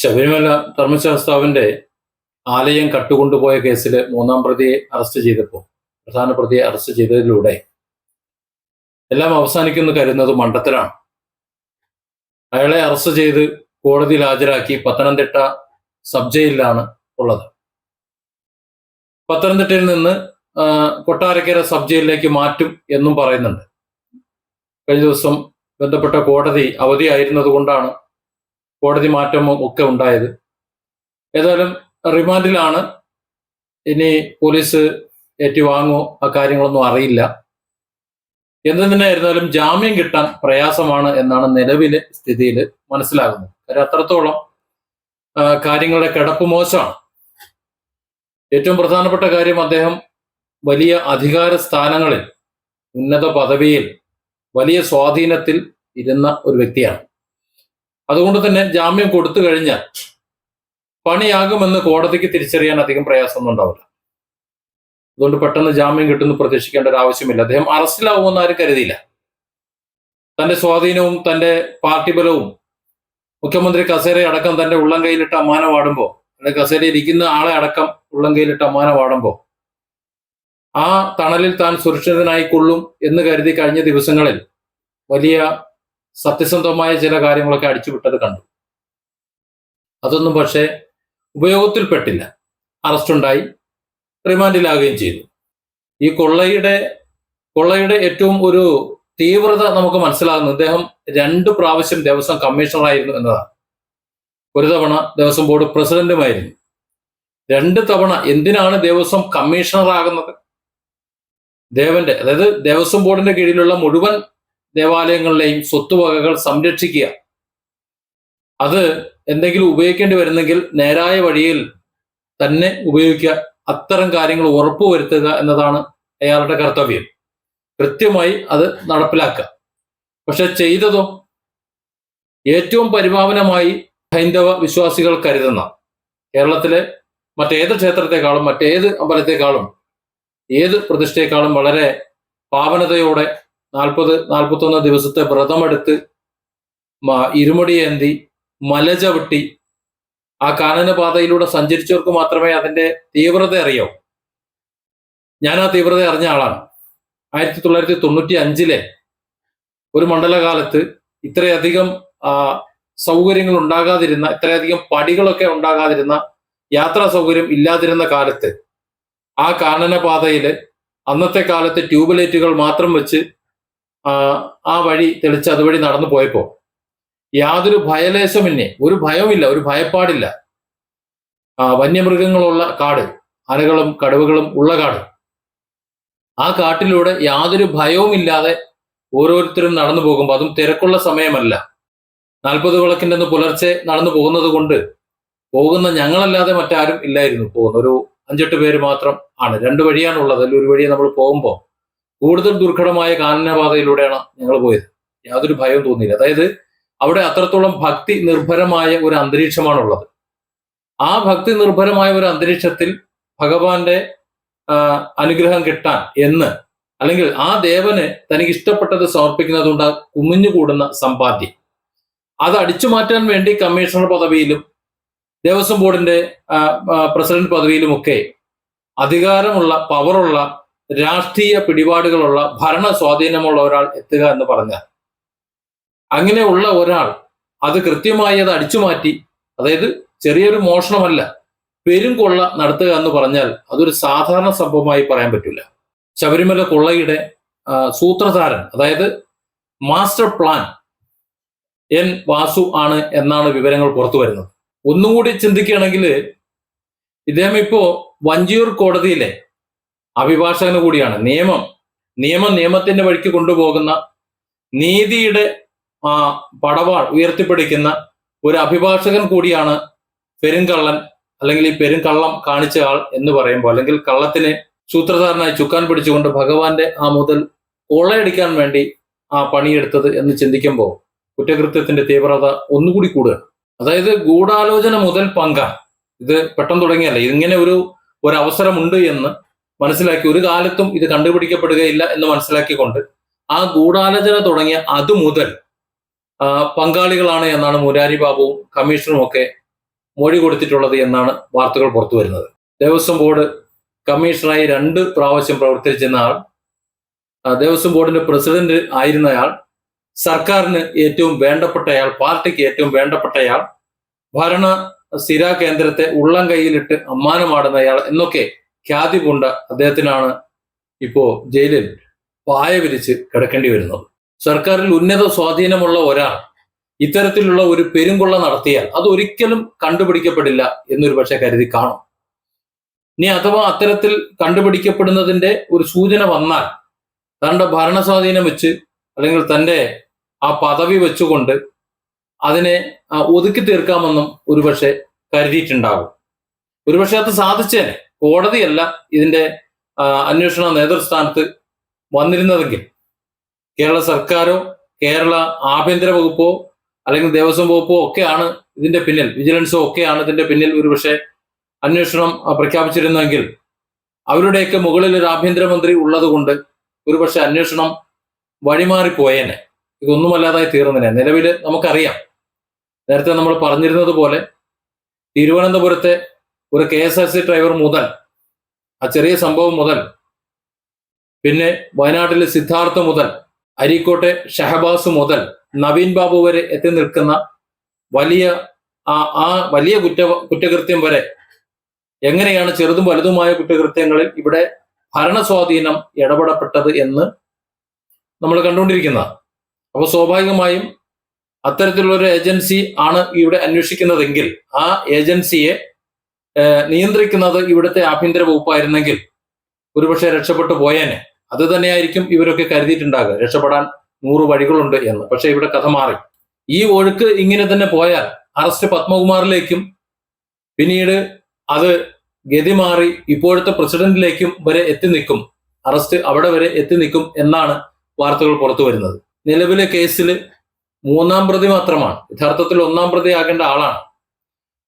ശബരിമല ധർമ്മശാസ്താവിന്റെ ആലയം കട്ടുകൊണ്ടുപോയ കേസിൽ മൂന്നാം പ്രതിയെ അറസ്റ്റ് ചെയ്തപ്പോൾ പ്രധാന പ്രതിയെ അറസ്റ്റ് ചെയ്തതിലൂടെ എല്ലാം അവസാനിക്കുന്നു കരുതുന്നത് മണ്ഡത്തിലാണ് അയാളെ അറസ്റ്റ് ചെയ്ത് കോടതിയിൽ ഹാജരാക്കി പത്തനംതിട്ട സബ് ജയിലിലാണ് ഉള്ളത്. പത്തനംതിട്ടയിൽ നിന്ന് കൊട്ടാരക്കര സബ് ജയിലിലേക്ക് മാറ്റും എന്നും പറയുന്നുണ്ട്. കഴിഞ്ഞ ദിവസം ബന്ധപ്പെട്ട കോടതി അവധിയായിരുന്നത് കൊണ്ടാണ് കോടതി മാറ്റമോ ഒക്കെ ഉണ്ടായത്. ഏതായാലും റിമാൻഡിലാണ് ഇനി പോലീസ് ഏറ്റുവാങ്ങോ ആ കാര്യങ്ങളൊന്നും അറിയില്ല. എന്ത് തന്നെയായിരുന്നാലും ജാമ്യം കിട്ടാൻ പ്രയാസമാണ് എന്നാണ് നിലവിലെ സ്ഥിതിയിൽ മനസ്സിലാകുന്നത്. കാര്യം അത്രത്തോളം കാര്യങ്ങളുടെ കിടപ്പ് മോശമാണ്. ഏറ്റവും പ്രധാനപ്പെട്ട കാര്യം അദ്ദേഹം വലിയ അധികാര സ്ഥാനങ്ങളിൽ ഉന്നത പദവിയിൽ വലിയ സ്വാധീനത്തിൽ ഇരുന്ന ഒരു വ്യക്തിയാണ്. അതുകൊണ്ട് തന്നെ ജാമ്യം കൊടുത്തു കഴിഞ്ഞാൽ പണിയാകുമെന്ന് കോടതിക്ക് തിരിച്ചറിയാൻ അധികം പ്രയാസമൊന്നും ഉണ്ടാവില്ല. അതുകൊണ്ട് പെട്ടെന്ന് ജാമ്യം കിട്ടുന്നു പ്രതീക്ഷിക്കേണ്ട ഒരു ആവശ്യമില്ല. അദ്ദേഹം അറസ്റ്റിലാവുമെന്ന് ആരും കരുതിയില്ല. തന്റെ സ്വാധീനവും തന്റെ പാർട്ടി ബലവും മുഖ്യമന്ത്രി കസേര അടക്കം തന്റെ ഉള്ളം കയ്യിലിട്ട് അമ്മാനമാടുമ്പോൾ അല്ലെങ്കിൽ കസേര ഇരിക്കുന്ന ആളെ അടക്കം ഉള്ളം കയ്യിലിട്ട് അമ്മാനമാടുമ്പോൾ ആ തണലിൽ താൻ സുരക്ഷിതനായിക്കൊള്ളും എന്ന് കരുതി കഴിഞ്ഞ ദിവസങ്ങളിൽ വലിയ സത്യസന്ധമായ ചില കാര്യങ്ങളൊക്കെ അടിച്ചുവിട്ടത് കണ്ടു. അതൊന്നും പക്ഷേ ഉപയോഗത്തിൽപ്പെട്ടില്ല. അറസ്റ്റുണ്ടായി റിമാൻഡിലാകുകയും ചെയ്തു. ഈ കൊള്ളയുടെ കൊള്ളയുടെ ഏറ്റവും ഒരു തീവ്രത നമുക്ക് മനസ്സിലാകുന്നു. അദ്ദേഹം രണ്ട് പ്രാവശ്യം ദേവസ്വം കമ്മീഷണറായിരുന്നു എന്നതാണ്. ഒരു തവണ ദേവസ്വം ബോർഡ് പ്രസിഡന്റുമായിരുന്നു. രണ്ട് തവണ എന്തിനാണ് ദേവസ്വം കമ്മീഷണറാകുന്നത്? ദേവന്റെ അതായത് ദേവസ്വം ബോർഡിന്റെ കീഴിലുള്ള മുഴുവൻ ദേവാലയങ്ങളിലെയും സ്വത്തുവകകൾ സംരക്ഷിക്കുക. അത് എന്തെങ്കിലും ഉപയോഗിക്കേണ്ടി വരുന്നെങ്കിൽ നേരായ വഴിയിൽ തന്നെ ഉപയോഗിക്കുക. അത്തരം കാര്യങ്ങൾ ഉറപ്പുവരുത്തുക എന്നതാണ് അയാളുടെ കർത്തവ്യം. കൃത്യമായി അത് നടപ്പിലാക്കുക. പക്ഷെ ചെയ്തതോ ഏറ്റവും പരിപാവനമായി ഹൈന്ദവ വിശ്വാസികൾ കരുതുന്ന കേരളത്തിലെ മറ്റേത് ക്ഷേത്രത്തെക്കാളും മറ്റേത് അമ്പലത്തെക്കാളും ഏത് പ്രതിഷ്ഠയെക്കാളും വളരെ പാവനതയോടെ നാൽപ്പത് നാൽപ്പത്തൊന്ന് ദിവസത്തെ വ്രതമെടുത്ത് ഇരുമുടി ഇരുമുടിയേന്തി മല ചവിട്ടി ആ കാനനപാതയിലൂടെ സഞ്ചരിച്ചവർക്ക് മാത്രമേ അതിന്റെ തീവ്രത അറിയാവൂ. ഞാൻ ആ തീവ്രത അറിഞ്ഞ ആളാണ്. ആയിരത്തി തൊള്ളായിരത്തി തൊണ്ണൂറ്റി അഞ്ചിലെ ഒരു മണ്ഡലകാലത്ത് ഇത്രയധികം സൗകര്യങ്ങൾ ഉണ്ടാകാതിരുന്ന ഇത്രയധികം പടികളൊക്കെ ഉണ്ടാകാതിരുന്ന യാത്രാ സൗകര്യം ഇല്ലാതിരുന്ന കാലത്ത് ആ കാനനപാതയിൽ അന്നത്തെ കാലത്ത് ട്യൂബ് ലൈറ്റുകൾ മാത്രം വെച്ച് ആ, വഴി തെളിച്ച് അതുവഴി നടന്നു പോയപ്പോ യാതൊരു ഭയലേശമില്ലേ ഒരു ഭയവുമില്ല ഒരു ഭയപ്പാടില്ല. ആ വന്യമൃഗങ്ങളുള്ള കാട് ആനകളും കടുവകളും ഉള്ള കാട്. ആ കാട്ടിലൂടെ യാതൊരു ഭയവുമില്ലാതെ ഓരോരുത്തരും നടന്നു പോകുമ്പോൾ അതും തിരക്കുള്ള സമയമല്ല. നാൽപ്പത് വിളക്കിന്റെ അന്ന് പുലർച്ചെ നടന്നു പോകുന്നത് കൊണ്ട് പോകുന്ന ഞങ്ങളല്ലാതെ മറ്റാരും ഇല്ലായിരുന്നു. പോകുന്ന ഒരു അഞ്ചെട്ട് പേര് മാത്രം ആണ്. രണ്ട് വഴിയാണുള്ളത്. അതിൽ ഒരു വഴിയെ നമ്മൾ പോകുമ്പോൾ കൂടുതൽ ദുർഘടമായ കാനനപാതയിലൂടെയാണ് ഞങ്ങൾ പോയത്. യാതൊരു ഭയവും തോന്നിയില്ല. അതായത് അവിടെ അത്രത്തോളം ഭക്തി നിർഭരമായ ഒരു അന്തരീക്ഷമാണുള്ളത്. ആ ഭക്തി നിർഭരമായ ഒരു അന്തരീക്ഷത്തിൽ ഭഗവാന്റെ അനുഗ്രഹം കിട്ടാൻ എന്ന് അല്ലെങ്കിൽ ആ ദേവന് തനിക്ക് ഇഷ്ടപ്പെട്ടത് സമർപ്പിക്കുന്നതുകൊണ്ട് കുമിഞ്ഞുകൂടുന്ന സമ്പാദ്യം. അത് അടിച്ചു മാറ്റാൻ വേണ്ടി കമ്മീഷണർ പദവിയിലും ദേവസ്വം ബോർഡിന്റെ പ്രസിഡന്റ് പദവിയിലുമൊക്കെ അധികാരമുള്ള പവറുള്ള രാഷ്ട്രീയ പിടിപാടുകളുള്ള ഭരണ സ്വാധീനമുള്ള ഒരാൾ എത്തുക എന്ന് പറഞ്ഞാൽ അങ്ങനെയുള്ള ഒരാൾ അത് കൃത്യമായി അത് അടിച്ചു മാറ്റി. അതായത് ചെറിയൊരു മോഷണമല്ല. പെരും കൊള്ള നടത്തുക എന്ന് പറഞ്ഞാൽ അതൊരു സാധാരണ സംഭവമായി പറയാൻ പറ്റില്ല. ശബരിമല കൊള്ളയുടെ സൂത്രധാരൻ അതായത് മാസ്റ്റർ പ്ലാൻ എൻ വാസു ആണ് എന്നാണ് വിവരങ്ങൾ പുറത്തു വരുന്നത്. ഒന്നുകൂടി ചിന്തിക്കുകയാണെങ്കിൽ ഇദ്ദേഹം ഇപ്പോ വഞ്ചിയൂർ കോടതിയിലെ അഭിഭാഷകന് കൂടിയാണ്. നിയമം. നിയമം നിയമത്തിന്റെ വഴിക്ക് കൊണ്ടുപോകുന്ന നീതിയുടെ ആ പടവാൾ ഉയർത്തിപ്പിടിക്കുന്ന ഒരു അഭിഭാഷകൻ കൂടിയാണ് പെരുങ്കള്ളൻ അല്ലെങ്കിൽ ഈ പെരുങ്കള്ളം കാണിച്ച ആൾ എന്ന് പറയുമ്പോൾ അല്ലെങ്കിൽ കള്ളത്തിന് സൂത്രധാരനായി ചുക്കാൻ പിടിച്ചുകൊണ്ട് ഭഗവാന്റെ ആ മുതൽ കൊള്ളയടിക്കാൻ വേണ്ടി ആ പണിയെടുത്തത് എന്ന് ചിന്തിക്കുമ്പോൾ കുറ്റകൃത്യത്തിന്റെ തീവ്രത ഒന്നുകൂടി കൂടുക. അതായത് ഗൂഢാലോചന മുതൽ പങ്കാണ് ഇത് പെട്ടെന്ന് തുടങ്ങിയല്ല? ഇങ്ങനെ ഒരു ഒരു എന്ന് മനസ്സിലാക്കി ഒരു കാലത്തും ഇത് കണ്ടുപിടിക്കപ്പെടുകയില്ല എന്ന് മനസ്സിലാക്കിക്കൊണ്ട് ആ ഗൂഢാലോചന തുടങ്ങിയ അത് മുതൽ പങ്കാളികളാണ് എന്നാണ് മുരാരി ബാബുവും കമ്മീഷണറും ഒക്കെ മൊഴി കൊടുത്തിട്ടുള്ളത് എന്നാണ് വാർത്തകൾ പുറത്തു വരുന്നത്. ദേവസ്വം ബോർഡ് കമ്മീഷണറായി രണ്ട് പ്രാവശ്യം പ്രവർത്തിച്ചിരുന്ന ആൾ ദേവസ്വം ബോർഡിന്റെ പ്രസിഡന്റ് ആയിരുന്നയാൾ സർക്കാരിന് ഏറ്റവും വേണ്ടപ്പെട്ടയാൾ പാർട്ടിക്ക് ഏറ്റവും വേണ്ടപ്പെട്ടയാൾ ഭരണ സ്ഥിര കേന്ദ്രത്തെ ഉള്ളം കൈയിലിട്ട് അമ്മാനമാടുന്നയാൾ എന്നൊക്കെ ഖ്യാതി പൂണ്ട അദ്ദേഹത്തിനാണ് ഇപ്പോ ജയിലിൽ പായ വിരിച്ച് കിടക്കേണ്ടി വരുന്നത്. സർക്കാരിൽ ഉന്നത സ്വാധീനമുള്ള ഒരാൾ ഇത്തരത്തിലുള്ള ഒരു പെരുങ്കൊള്ള നടത്തിയാൽ അത് ഒരിക്കലും കണ്ടുപിടിക്കപ്പെടില്ല എന്നൊരു പക്ഷെ കരുതി കാണും. ഇനി അഥവാ അത്തരത്തിൽ കണ്ടുപിടിക്കപ്പെടുന്നതിന്റെ ഒരു സൂചന വന്നാൽ തന്റെ ഭരണ സ്വാധീനം വെച്ച് അല്ലെങ്കിൽ തന്റെ ആ പദവി വെച്ചുകൊണ്ട് അതിനെ ഒതുക്കി തീർക്കാമെന്നും ഒരുപക്ഷെ കരുതിയിട്ടുണ്ടാകും. ഒരുപക്ഷെ അത് സാധിച്ചേനെ. കോടതിയല്ല ഇതിന്റെ അന്വേഷണ നേതൃസ്ഥാനത്ത് വന്നിരുന്നതെങ്കിൽ കേരള സർക്കാരോ കേരള ആഭ്യന്തര വകുപ്പോ അല്ലെങ്കിൽ ദേവസ്വം വകുപ്പോ ഒക്കെയാണ് ഇതിന്റെ പിന്നിൽ വിജിലൻസോ ഒക്കെയാണ് ഇതിന്റെ പിന്നിൽ ഒരുപക്ഷെ അന്വേഷണം പ്രഖ്യാപിച്ചിരുന്നെങ്കിൽ അവരുടെയൊക്കെ മുകളിൽ ഒരു ആഭ്യന്തരമന്ത്രി ഉള്ളത് കൊണ്ട് ഒരുപക്ഷെ അന്വേഷണം വഴിമാറിപ്പോയേനെ. ഇതൊന്നുമല്ലാതായി തീർന്നതിനെ നിലവിൽ നമുക്കറിയാം. നേരത്തെ നമ്മൾ പറഞ്ഞിരുന്നത് പോലെ തിരുവനന്തപുരത്തെ ഒരു കെ എസ് ആർ സി ഡ്രൈവർ മുതൽ ആ ചെറിയ സംഭവം മുതൽ പിന്നെ വയനാട്ടിലെ സിദ്ധാർത്ഥ മുതൽ അരീക്കോട്ടെ ഷഹബാസ് മുതൽ നവീൻ ബാബു വരെ എത്തി നിൽക്കുന്ന വലിയ ആ ആ വലിയ കുറ്റ കുറ്റകൃത്യം വരെ എങ്ങനെയാണ് ചെറുതും വലുതുമായ കുറ്റകൃത്യങ്ങളിൽ ഇവിടെ ഭരണസ്വാധീനം ഇടപെടപ്പെട്ടത് എന്ന് നമ്മൾ കണ്ടുകൊണ്ടിരിക്കുന്ന. അപ്പോൾ സ്വാഭാവികമായും അത്തരത്തിലുള്ള ഒരു ഏജൻസി ആണ് ഇവിടെ അന്വേഷിക്കുന്നതെങ്കിൽ ആ ഏജൻസിയെ നിയന്ത്രിക്കുന്നത് ഇവിടുത്തെ ആഭ്യന്തര വകുപ്പായിരുന്നെങ്കിൽ ഒരുപക്ഷെ രക്ഷപ്പെട്ടു പോയേനെ. അത് തന്നെയായിരിക്കും ഇവരൊക്കെ കരുതിയിട്ടുണ്ടാകുക രക്ഷപ്പെടാൻ നൂറ് വഴികളുണ്ട് എന്ന്. പക്ഷെ ഇവിടെ കഥ മാറി. ഈ ഒഴുക്ക് ഇങ്ങനെ തന്നെ പോയാൽ അറസ്റ്റ് പത്മകുമാറിലേക്കും പിന്നീട് അത് ഗതി മാറി ഇപ്പോഴത്തെ പ്രസിഡന്റിലേക്കും വരെ എത്തി നിൽക്കും. അറസ്റ്റ് അവിടെ വരെ എത്തി നിൽക്കും എന്നാണ് വാർത്തകൾ പുറത്തു വരുന്നത്. നിലവിലെ കേസിൽ മൂന്നാം പ്രതി മാത്രമാണ്. യഥാർത്ഥത്തിൽ ഒന്നാം പ്രതി ആകേണ്ട ആളാണ്.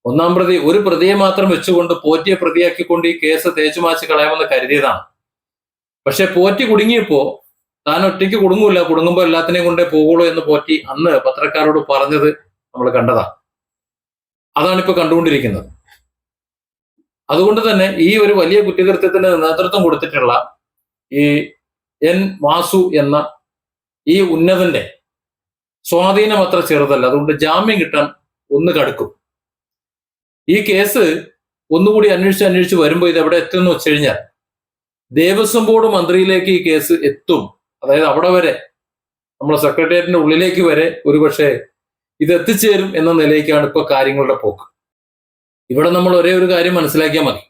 ഒന്നാം പ്രതി ഒരു പ്രതിയെ മാത്രം വെച്ചുകൊണ്ട് പോറ്റിയെ പ്രതിയാക്കിക്കൊണ്ട് ഈ കേസ് തേച്ചുമാച്ച് കളയാമെന്ന് കരുതിയതാണ്. പക്ഷെ പോറ്റി കുടുങ്ങിയപ്പോ താൻ ഒറ്റയ്ക്ക് കുടുങ്ങൂല കുടുങ്ങുമ്പോൾ എല്ലാത്തിനെയും കൊണ്ടേ പോകുള്ളൂ എന്ന് പോറ്റി അന്ന് പത്രക്കാരോട് പറഞ്ഞത് നമ്മൾ കണ്ടതാണ് അതാണിപ്പോ കണ്ടുകൊണ്ടിരിക്കുന്നത്. അതുകൊണ്ട് തന്നെ ഈ ഒരു വലിയ കുറ്റകൃത്യത്തിന് നേതൃത്വം കൊടുത്തിട്ടുള്ള ഈ എൻ വാസു എന്ന ഈ ഉന്നതന്റെ സ്വാധീനം അത്ര ചെറുതല്ല. അതുകൊണ്ട് ജാമ്യം കിട്ടാൻ ഒന്ന് കടുക്കും. ഈ കേസ് ഒന്നുകൂടി അന്വേഷിച്ച് അന്വേഷിച്ച് വരുമ്പോൾ ഇത് എവിടെ എത്തുമെന്ന് വെച്ച് കഴിഞ്ഞാൽ ദേവസ്വം ബോർഡ് മന്ത്രിയിലേക്ക് ഈ കേസ് എത്തും. അതായത് അവിടെ വരെ നമ്മുടെ സെക്രട്ടേറിയറ്റിന്റെ ഉള്ളിലേക്ക് വരെ ഒരുപക്ഷെ ഇത് എത്തിച്ചേരും എന്ന നിലയ്ക്കാണ് ഇപ്പോൾ കാര്യങ്ങളുടെ പോക്ക്. ഇവിടെ നമ്മൾ ഒരേ ഒരു കാര്യം മനസ്സിലാക്കിയാൽ മതി.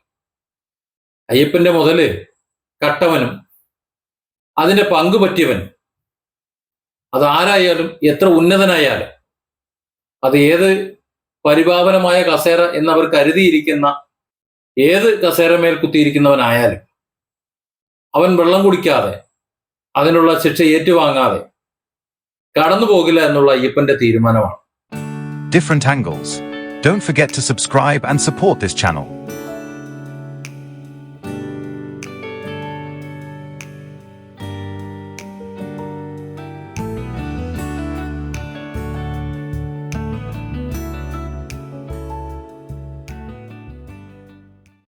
അയ്യപ്പന്റെ മുതൽ കട്ടവനും അതിന്റെ പങ്ക് പറ്റിയവനും അത് ആരായാലും എത്ര ഉന്നതനായാലും അത് ഏത് പരിപാവനമായ കസേര എന്നവർ കരുതിയിരിക്കുന്ന ഏത് കസേരമേൽ കുത്തിയിരിക്കുന്നവനായാലും അവൻ വെള്ളം കുടിക്കാതെ അതിനുള്ള ശിക്ഷ ഏറ്റുവാങ്ങാതെ കടന്നു പോകില്ല എന്നുള്ള അയ്യപ്പന്റെ തീരുമാനമാണ് different angles don't forget to subscribe and support this channel.